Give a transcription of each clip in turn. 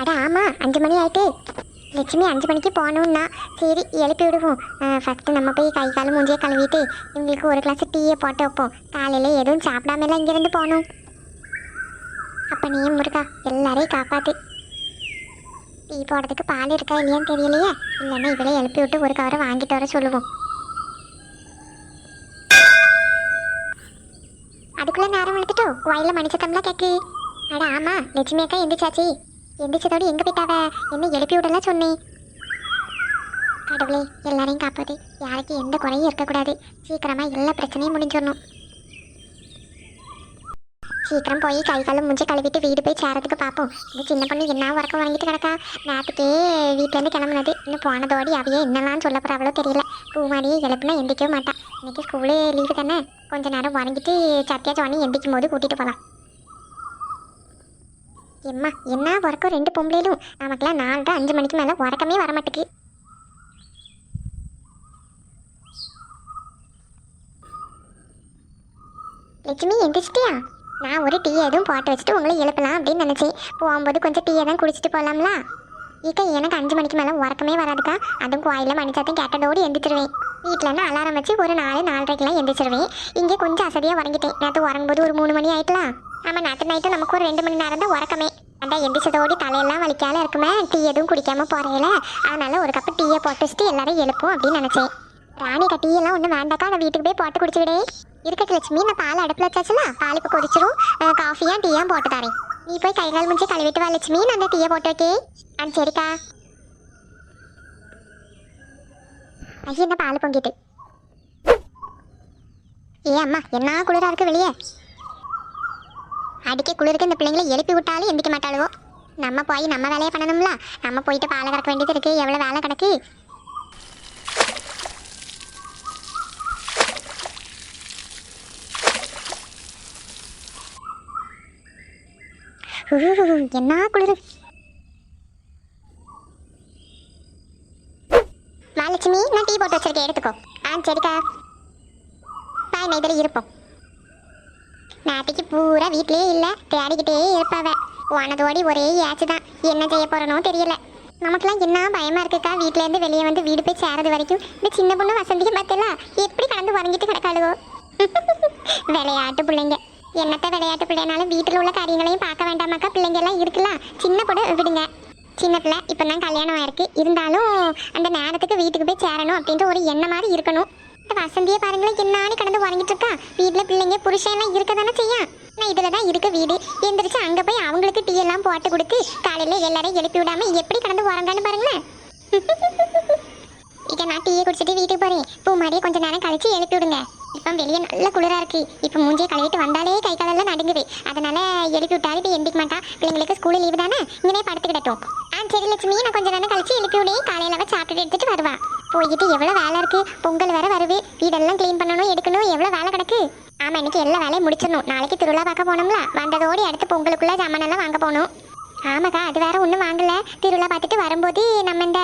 அட ஆமா அஞ்சு மணி ஆயிட்டு. லட்சுமி அஞ்சு மணிக்கு போகணும்னா சரி எழுப்பி விடுவோம். ஃபஸ்ட்டு நம்ம போய் கை கால் மூஞ்சியை கழுவிட்டு இவங்களுக்கு ஒரு கிளாஸ் டீயை போட்டு வைப்போம். காலையில் எதுவும் சாப்பிடாமலாம் இங்கேருந்து போகணும். அப்போ நீ முருகா எல்லாரையும் காப்பாற்று டீ போடுறதுக்கு பால் இருக்கா இல்லையான்னு தெரியலையே? இல்லைன்னா இவளே எழுப்பி விட்டு ஒரு கவரை வாங்கிட்டு வர சொல்லுவோம். அதுக்குள்ளே நேரம் எடுத்துட்டோ மணி மணிச்சத்தம்லாம் கேட்கு அட ஆமா லட்சுமி அக்கா எந்திரிச்சாச்சு. எந்திரிச்சதோடு எங்கே போயிட்டாவ? என்ன எழுப்பி விடலாம் சொன்னேன் கடவுளே எல்லாரையும் காப்பாது யாருக்கு எந்த குறையும் இருக்கக்கூடாது. சீக்கிரமாக எல்லா பிரச்சனையும் முடிஞ்சிடணும். சீக்கிரம் போய் கை காலம் முடிஞ்சு கழுவிட்டு வீடு போய் சேரத்துக்கு பார்ப்போம் இந்த சின்ன பொண்ணு என்ன உறக்கம் வாங்கிட்டு கிடக்கா? நேற்றுக்கே வீட்டிலேருந்து கிளம்புனது. இன்னும் போனதோடி அவையே என்னெல்லாம் சொல்ல போகிறாவளோ தெரியல. பூமாரியே எழுப்புனா எந்திக்கவே மாட்டான் இன்றைக்கி ஸ்கூலு லீவு தானே? கொஞ்ச நேரம் வணங்கிட்டு சத்தியா சோனி எந்திக்கும் போது கூட்டிகிட்டு போகலாம் எம்மா என்ன உறக்கம் ரெண்டு பொம்பளையிலும்? நமக்குலாம் நாலு அஞ்சு மணிக்கு மேலே உறக்கமே வர மாட்டேக்கு லட்சுமி எந்திரிச்சிட்டியா? நான் ஒரு டீ எதுவும் போட்டு வச்சுட்டு உங்களை எழுப்பலாம் அப்படின்னு நினச்சேன். போகும்போது கொஞ்சம் டீயை தான் குடிச்சிட்டு போகலாம்ல இக்கா எனக்கு அஞ்சு மணிக்கு மேலே உறக்கமே வராதுக்கா. அதுவும் கோயிலில் மணிச்சாத்தையும் கேட்டதோடு எந்திரிச்சிருவேன். வீட்டிலேருந்து அலாரம் வச்சு ஒரு நாலு நாலரைக்கெல்லாம் எந்திரிச்சிருவேன். இங்கே கொஞ்சம் அசதியாக உறங்கிட்டேன். நேற்று உறங்கும்போது ஒரு மூணு மணி ஆயிட்டலாம் ஆமாம் நேற்று நைட்டு நமக்கு ஒரு ரெண்டு மணி நேரம் தான் உறக்கமே. அதான் எந்திரிச்சதோடி தலையெல்லாம் வலிக்கால இருக்குமே. டீ எதுவும் குடிக்காம போறையில அதனால ஒரு கப்பு டீயை போட்டு வச்சுட்டு எல்லாரும் எழுப்போம் அப்படின்னு நினச்சேன். ராணிக்கா டீ எல்லாம் ஒன்றும் வேண்டாக்கா நான் வீட்டுக்கு போய் போட்டு குடிச்சுக்கிடே இருக்கட்டு லட்சுமி நான் பால் அடுப்பில் வச்சாச்சுல பால் இப்போ கொதிச்சிரும். அஹ் காஃபியா டீயா போட்டு தரேன். நீ போய் கை கால் முடிச்சு கழுவிட்டு வா லட்சுமி நான் அந்த டீயை போட்டு வைக்கே ஆ சரிக்கா. ஐயா என்ன பால் பொங்கிட்டு. ஏ அம்மா என்ன குளிரா இருக்கு வெளியே? அடிக்க குளிருக்கு இந்த பிள்ளைங்களை எழுப்பி விட்டாலும் எந்திக்க மாட்டாளுவோ? நம்ம போய் நம்ம வேலையை பண்ணணும்ல. நம்ம போயிட்டு பாலை கறக்க வேண்டியது இருக்கு. எவ்வளோ வேலை கிடக்கு? என்ன குளிரு? மகாலட்சுமி நான் டீ போட்டு வச்சிருக்கேன். எடுத்துக்கோ. ஆ சரிக்கா. பாய் நான் இதில் இருப்போம். நேற்றுக்கு பூரா வீட்லயே இல்லை. தேடிக்கிட்டே இருப்பாவ. ஓடி ஒரே ஏச்சு தான் என்ன செய்ய போறனோ தெரியல. நமக்குலாம் என்ன பயமா இருக்குக்கா? வீட்ல இருந்து வெளியே வந்து வீடு போய் சேரது வரைக்கும். இந்த சின்ன பொண்ணு வசந்திக்கு பார்த்தல எப்படி கடந்து உறங்கிட்டு கிடக்காளுவோ? விளையாட்டு பிள்ளைங்க. என்னத்த விளையாட்டு பிள்ளைனாலும் வீட்டில் உள்ள காரியங்களையும் பார்க்க வேண்டாமாக்கா? பிள்ளைங்க எல்லாம் இருக்கலாம் சின்ன கூட விடுங்க. சின்ன பிள்ளை இப்போ தான் கல்யாணம் ஆயிருக்கு. இருந்தாலும் அந்த நேரத்துக்கு வீட்டுக்கு போய் சேரணும் அப்படின்ற ஒரு எண்ணம் மாதிரி இருக்கணும். வசந்தியே பாருங்களேன் என்னாடி கடந்து உறங்கிட்டு இருக்கா. வீட்டில் பிள்ளைங்க புருஷன் எல்லாம் இருக்க தானே செய்யும். நான் இதில் தான் இருக்க வீடு. எந்திரிச்சு அங்கே போய் அவங்களுக்கு டீ எல்லாம் போட்டு கொடுத்து காலையில் எல்லாரையும் எழுப்பி விடாம எப்படி கடந்து உறங்கான்னு பாருங்களேன். இதை நான் டீயை குடிச்சிட்டு வீட்டுக்கு போறேன். பூ மாதிரியே கொஞ்ச நேரம் கழிச்சு எழுப்பி விடுங்க. இப்போ வெளியே நல்ல குளிரா இருக்கு. இப்போ மூஞ்சியை கழுவிட்டு வந்தாலே கை காலெல்லாம் நடுங்குது. அதனால எழுப்பி விட்டாலே இப்போ எந்திக்க மாட்டான் பிள்ளைங்களுக்கு ஸ்கூல் லீவு தானே? இங்கனே படுத்துக்கிட்டோம் ஆ சரி லட்சுமி நான் கொஞ்ச நேரம் கழிச்சு எழுப்பி விடு. காலையில அவ சாப்பிட்டுட்டு எடுத்துட்டு வருவா. போயிட்டு எவ்வளோ வேலை இருக்கு? பொங்கல் வேற வருது. வீடெல்லாம் க்ளீன் பண்ணணும் எடுக்கணும் எவ்வளோ வேலை கிடக்கு? ஆமா இன்னைக்கு எல்லா வேலையும் முடிச்சிடணும். நாளைக்கு திருவிழா பார்க்க போனோம்ல. வந்ததோடு அடுத்து பொங்கலுக்குள்ள ஜாமானெல்லாம் வாங்க போகணும். ஆமாக்கா அது வேற ஒன்றும் வாங்கல. திருவிழா பார்த்துட்டு வரும்போது நம்ம இந்த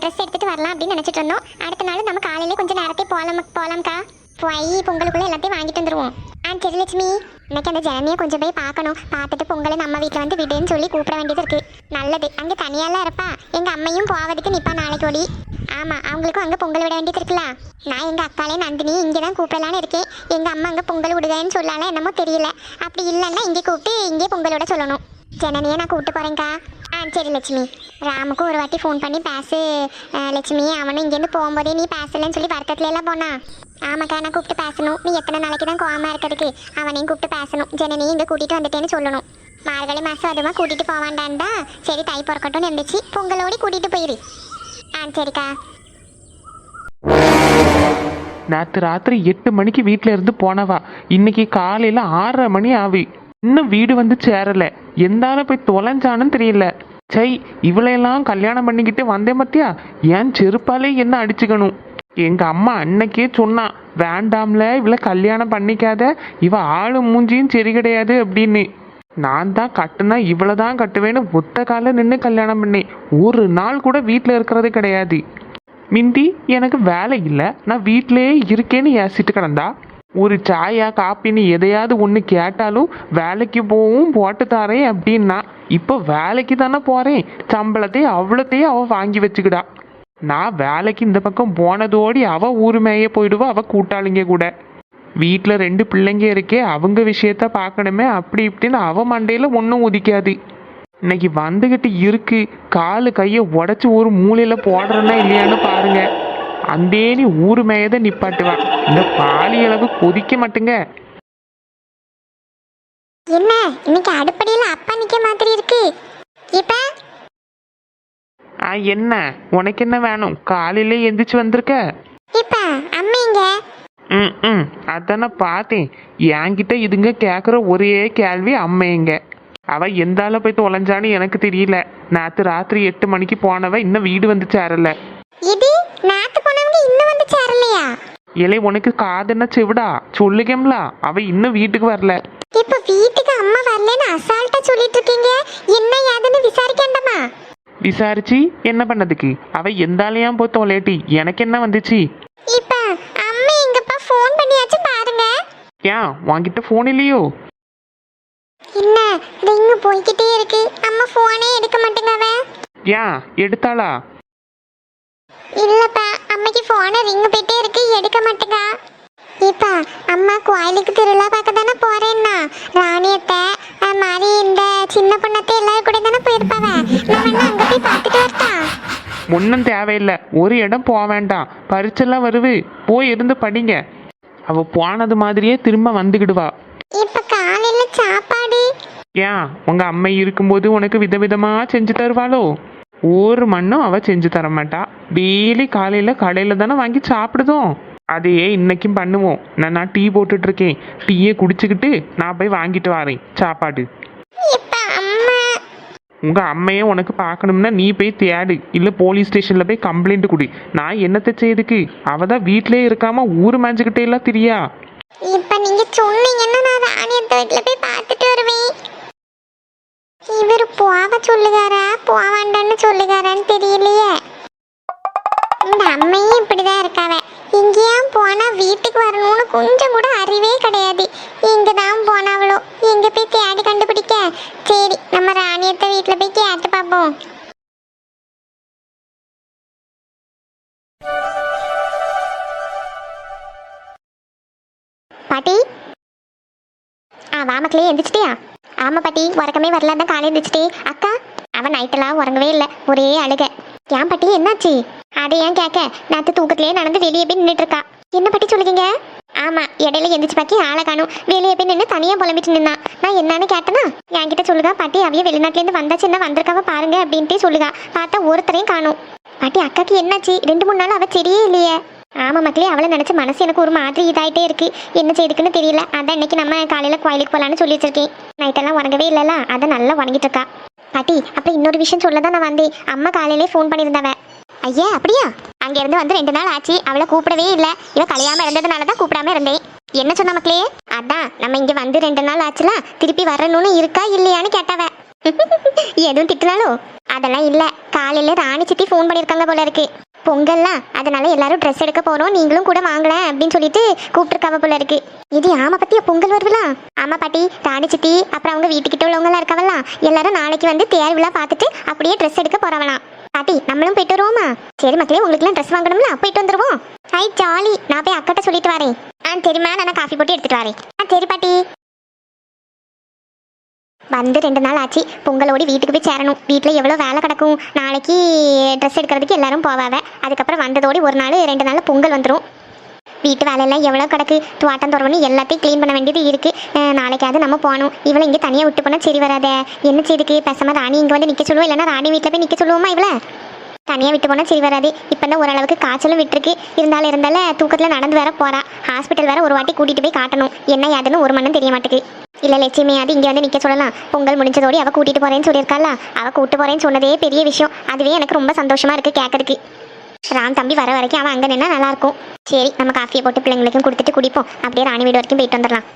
ட்ரெஸ் எடுத்துட்டு வரலாம் அப்படின்னு நினச்சிட்டு இருந்தோம். அடுத்த நாள் நம்ம காலையிலே கொஞ்சம் நேரத்தை போகலாம் போகலாம்க்கா போய் பொங்கலுக்குள்ள எல்லாத்தையும் வாங்கிட்டு வந்துருவோம். ஆ சரி லட்சுமி. இன்னைக்கு அந்த ஜனனியை கொஞ்சம் போய் பார்க்கணும். பார்த்துட்டு பொங்கலை நம்ம வீட்டில் வந்து விடுன்னு சொல்லி கூப்பிட வேண்டியது இருக்கு. நல்லது. அங்கே தனியாலாம் இருப்பா. எங்கள் அம்மையும் போவதுக்கு நிற்பா நாளைக்கு ஓடி ஆமாம் அவங்களுக்கும் அங்கே பொங்கல் விட வேண்டியது இருக்குல்ல? நான் எங்கள் அக்காலே நந்தினி இங்கே தான் கூப்பிடலான்னு இருக்கேன். எங்கள் அம்மா அங்கே பொங்கல் விடுதேன்னு சொல்லலாம் என்னமோ தெரியல. அப்படி இல்லைன்னா இங்கே கூப்பிட்டு இங்கே பொங்கல் விட சொல்லணும். ஜனனியை நான் கூப்பிட்டு போகிறேங்க்கா ஆ சரி லட்சுமி. ராமுக்கும் ஒரு வாட்டி ஃபோன் பண்ணி பேசு. லட்சுமி அவனும் இங்கேருந்து போகும்போதே நீ பேசலன்னு சொல்லி வருத்தத்துல எல்லாம் போனா. ஆமாக்கா நான் கூப்பிட்டு பேசணும். நீ எத்தனை நாளைக்கு தான் கோவமாக இருக்கிறதுக்கு? அவனையும் கூப்பிட்டு பேசணும். ஜனனியும் இங்கே கூட்டிகிட்டு வந்துட்டேன்னு சொல்லணும். மார்கழி மாதம் அதுமா கூட்டிகிட்டு போவாண்டான்டா சரி தை பிறக்கட்டும்னு இருந்துச்சு பொங்கலோடி கூட்டிகிட்டு போயிரு. ஆ சரிக்கா. நேற்று ராத்திரி எட்டு மணிக்கு வீட்டில் இருந்து போனவா. இன்னைக்கு காலையில் ஆறரை மணி ஆவி. இன்னும் வீடு வந்து சேரல. எந்தாலும் போய் தொலைஞ்சானும் தெரியல. சை இவளையெல்லாம் கல்யாணம் பண்ணிக்கிட்டு வந்தேன் மத்தியா ஏன் செருப்பாலே என்ன அடிச்சுக்கணும்? எங்க அம்மா அன்னைக்கே சொன்னா வேண்டாம்ல இவளை கல்யாணம் பண்ணிக்காத. இவ ஆளும் மூஞ்சியும் சரி கிடையாது அப்படின்னு. நான் தான் கட்டுனா இவளை தான் கட்டுவேன்னு ஒத்த கால நின்று கல்யாணம் பண்ணேன். ஒரு நாள் கூட வீட்டில் இருக்கிறது கிடையாது. மிந்தி எனக்கு வேலை இல்லை. நான் வீட்டிலேயே இருக்கேன்னு ஏசிட்டு கிடந்தா? ஒரு சாயா காப்பின்னு எதையாவது ஒன்று கேட்டாலும் வேலைக்கு போவும் போட்டு தரேன் அப்படின்னா இப்போ வேலைக்கு தானே போகிறேன் சம்பளத்தையும் அவ்வளோத்தையும் அவள் வாங்கி வச்சுக்கிடா. நான் வேலைக்கு இந்த பக்கம் போனதோடி அவள் ஊர் மேய போயிடுவா அவள் கூட்டாளிங்க கூட. வீட்டில் ரெண்டு பிள்ளைங்க இருக்கே அவங்க விஷயத்த பார்க்கணுமே அப்படி இப்படின்னு அவ மண்டையில் ஒன்றும் உதிக்காது. இன்னைக்கு வந்துக்கிட்டு இருக்கு காலு கையை உடச்சி ஒரு மூலையில் போடுறேன்னா இல்லையான்னு பாருங்க. அந்தேனி ஊர் மேயதை நிப்பாட்டுவா. இந்த பாலி அளவு கொதிக்க மாட்டுங்க. என்ன? இன்னைக்கு அடுப்படியில அப்பா நிக்க மாதிரி இருக்கு. இப்ப? ஆ என்ன? உனக்கு என்ன வேணும்? காலையிலே எந்திரிச்சு வந்திருக்க? இப்ப அம்மா இங்க ம் ம் அதான் பார்த்தேன் என்கிட்ட இதுங்க கேட்குற ஒரே கேள்வி அம்மையங்க அவ எந்த ஆள போய் தொலைஞ்சான்னு எனக்கு தெரியல. நேற்று ராத்திரி எட்டு மணிக்கு போனவ இன்னும் வீடு வந்து சேரல. இது நாத்து போனவங்க இன்னும் வந்து சேரலையா? இலை உனக்கு காதுன்னா செவிடா? சொல்லுகம்ல. அவ இன்னும் வீட்டுக்கு வரல. இப்ப வீட்டுக்கு அம்மா வரலன்னு அசால்ட்டா சொல்லிட்டு இருக்கீங்க என்ன ஏதுன்னு விசாரிக்கண்டாமா விசாரிச்சு என்ன பண்ணதுக்கு? அவ எந்த ஆளையாம் போய் தொலையாட்டி. எனக்கு என்ன வந்துச்சு இப்ப அம்மா எங்கப்பா ஃபோன் பண்ணியாச்சு பாருங்க ஏன் உன்கிட்ட ஃபோன் இல்லையோ? என்ன ரிங்கு போய்கிட்டே இருக்கு. அம்மா ஃபோனே எடுக்க மாட்டேங்க ஏன் எடுத்தாளா? இல்லப்பா அம்மைக்கு ஃபோனை ரிங் போயிட்டே இருக்கு எடுக்க மாட்டேங்க. இப்ப அம்மா கோயிலுக்கு திருவிழா பார்க்க தானே போறேன்னா? ராணியத்தை அது மாதிரி இந்த சின்ன பொண்ணத்தை எல்லாரும் கூட தானே போயிருப்பாவ? வேணா அங்க போய் பார்த்துட்டு வரட்டா? ஒன்றும் தேவையில்லை. ஒரு இடம் போக வேண்டாம். பரிச்செல்லாம் வருது. போய் இருந்து படிங்க. அவ போனது மாதிரியே திரும்ப வந்துக்கிடுவா இப்ப காலையில சாப்பாடு? ஏன் உங்க அம்மை இருக்கும்போது உனக்கு விதவிதமா செஞ்சு தருவாளோ? ஒரு மண்ணும் அவ செஞ்சு தர மாட்டா. டெய்லி காலையில கடையில தானே வாங்கி சாப்பிடுதோம். அதையே இன்னைக்கும் பண்ணுவோம். நான் நான் டீ போட்டுட்டு இருக்கேன். டீயை குடிச்சுக்கிட்டு நான் போய் வாங்கிட்டு வரேன். சாப்பாடு. உங்கள் அம்மையை உனக்கு பார்க்கணும்னா நீ போய் தேடு. இல்லை போலீஸ் ஸ்டேஷனில் போய் கம்ப்ளைண்ட் கொடு. நான் என்னத்தை செய்யுதுக்கு அவ தான் வீட்டிலே இருக்காம ஊர் மேய்ஞ்சுக்கிட்டே எல்லாம் தெரியா? இப்ப நீங்க சொன்னீங்கன்னா நான் ராணியத்தை வீட்டுல போய் பார்த்துட்டு வருவேன். இவர் போக சொல்லுகாரா? போக சொல்லுகாரான்னு தெரியலையே. இந்த அம்மையும் இப்படிதான் இருக்காவ. இங்கேயும் போனா வீட்டுக்கு வரணும்னு கொஞ்சம் கூட அறிவே கிடையாது. இங்க தான் போனாவளோ எங்க போய் தேடி கண்டுபிடிக்க சரி நம்ம ராணியத்தை வீட்டுல போய் கேட்டு பார்ப்போம் பாட்டி. ஆ வாமக்கிலே எந்திரிச்சிட்டியா? ஆமா பாட்டி உறக்கமே வரல தான் காலையில் எந்திரிச்சிட்டே. அக்கா அவன் நைட்டெல்லாம் உறங்கவே இல்லை ஒரே அழுக. ஏன் பாட்டி என்னாச்சு? அதை ஏன் கேட்க? நேற்று தூக்கத்திலே நடந்து வெளியே போய் நின்றுட்டு இருக்கா. என்ன பாட்டி சொல்லுங்க ஆமா இடையில எந்திரிச்சு பாக்கி ஆளை காணும். வெளியே போய் நின்று தனியாக புலம்பிட்டு நின்னா. நான் என்னன்னு கேட்டேன்னா என்கிட்ட சொல்லுகா பாட்டி அவைய வெளிநாட்டிலேருந்து வந்தாச்சு என்ன வந்திருக்காவ பாருங்க அப்படின்ட்டு சொல்லுகா பார்த்தா ஒருத்தரையும் காணும். பாட்டி அக்காக்கு என்னாச்சு? ரெண்டு மூணு நாள் அவள் சரியே இல்லையே. ஆமா மக்களே அவளை நினச்ச மனசு எனக்கு ஒரு மாதிரி இதாயிட்டே இருக்கு. என்ன செய்துக்குன்னு தெரியல. அதான் இன்னைக்கு நம்ம காலையில கோயிலுக்கு போலான்னு சொல்லி வச்சிருக்கேன். நைட்டெல்லாம் உறங்கவே இல்லைல்ல அதை நல்லா உறங்கிட்டு இருக்கா. பாட்டி அப்புறம் இன்னொரு விஷயம் சொல்ல தான் நான் வந்தேன். அம்மா காலையிலே ஃபோன் பண்ணியிருந்தவ. ஐயா அப்படியா? அங்கேருந்து வந்து ரெண்டு நாள் ஆச்சு. அவளை கூப்பிடவே இல்லை. இவ கலையாம இருந்ததுனால தான் கூப்பிடாம இருந்தேன். என்ன சொன்ன மக்களே? அதான் நம்ம இங்க வந்து ரெண்டு நாள் ஆச்சுல. திருப்பி வரணும்னு இருக்கா இல்லையான்னு கேட்டாவ. எதுவும் திட்டுனாலும் அதெல்லாம் இல்ல. காலையில ராணி சித்தி ஃபோன் பண்ணியிருக்காங்க போல இருக்கு. பொங்கல்லாம் அதனால எல்லாரும் ட்ரெஸ் எடுக்க போறோம். நீங்களும் கூட வாங்கல அப்படின்னு சொல்லிட்டு கூப்பிட்டுருக்காவ போல இருக்கு. இது ஆமா பத்தியா? பொங்கல் வருவலாம் ஆமா பாட்டி. ராணி சித்தி அப்புறம் அவங்க வீட்டுக்கிட்ட உள்ளவங்க எல்லாம் இருக்கவல்லாம் எல்லாரும் நாளைக்கு வந்து தேர்வுலாம் பார்த்துட்டு அப்படியே ட்ரெஸ் எடுக்க போறவலாம் பாட்டி நம்மளும் போயிட்டு வருவோமா? சரி மக்களே உங்களுக்குலாம் ட்ரெஸ் வாங்கணும்ல போயிட்டு வந்துருவோம். ஹை ஜாலி நான் போய் அக்கட்ட சொல்லிட்டு வரேன். ஆ தெரியுமா நான் காஃபி போட்டு எடுத்துட்டு வரேன். ஆ சரி பாட்டி. வந்து ரெண்டு நாள் ஆச்சு. பொங்கலோடி வீட்டுக்கு போய் சேரணும். வீட்டில் எவ்வளோ வேலை கிடக்கும்? நாளைக்கு ட்ரெஸ் எடுக்கிறதுக்கு எல்லாரும் போவாவ. அதுக்கப்புறம் வந்ததோடி ஒரு நாள் ரெண்டு நாள் பொங்கல் வந்துடும் வீட்டு வேலையெல்லாம் எவ்வளோ கிடக்கு? துவாட்டம் துறவுன்னு எல்லாத்தையும் க்ளீன் பண்ண வேண்டியது இருக்குது நாளைக்காவது நம்ம போகணும். இவளை இங்கே தனியாக விட்டு போனால் சரி வராதே. என்ன செய்துக்கு? பேசாம ராணி இங்கே வந்து நிற்க சொல்லுவோம் இல்லைன்னா ராணி வீட்டில் போய் நிற்க சொல்லுவோமா இவளை? தனியாக விட்டு போனால் சரி வராது. இப்போ தான் ஓரளவுக்கு காய்ச்சலும் விட்டுருக்கு. இருந்தாலும் இருந்தால தூக்கத்தில் நடந்து வேற போறா. ஹாஸ்பிட்டல் வேற ஒரு வாட்டி கூட்டிகிட்டு போய் காட்டணும். என்ன ஏதுன்னு ஒரு மண்ணும் தெரிய மாட்டேங்குது. இல்லை லட்சுமி அது இங்கே வந்து நிற்க சொல்லலாம். பொங்கல் முடிஞ்சதோடு அவள் கூட்டிகிட்டு போகிறேன்னு சொல்லியிருக்காள? அவள் கூட்டு போகிறேன்னு சொன்னதே பெரிய விஷயம். அதுவே எனக்கு ரொம்ப சந்தோஷமாக இருக்குது கேட்கறதுக்கு. ராம் தம்பி வர வரைக்கும் அவன் அங்கே நின்னா நல்லா இருக்கும். சரி நம்ம காஃபியை போட்டு பிள்ளைங்களுக்கும் கொடுத்துட்டு குடிப்போம். அப்படியே ராணி வீடு வரைக்கும் போயிட்டு வந்துடலாம்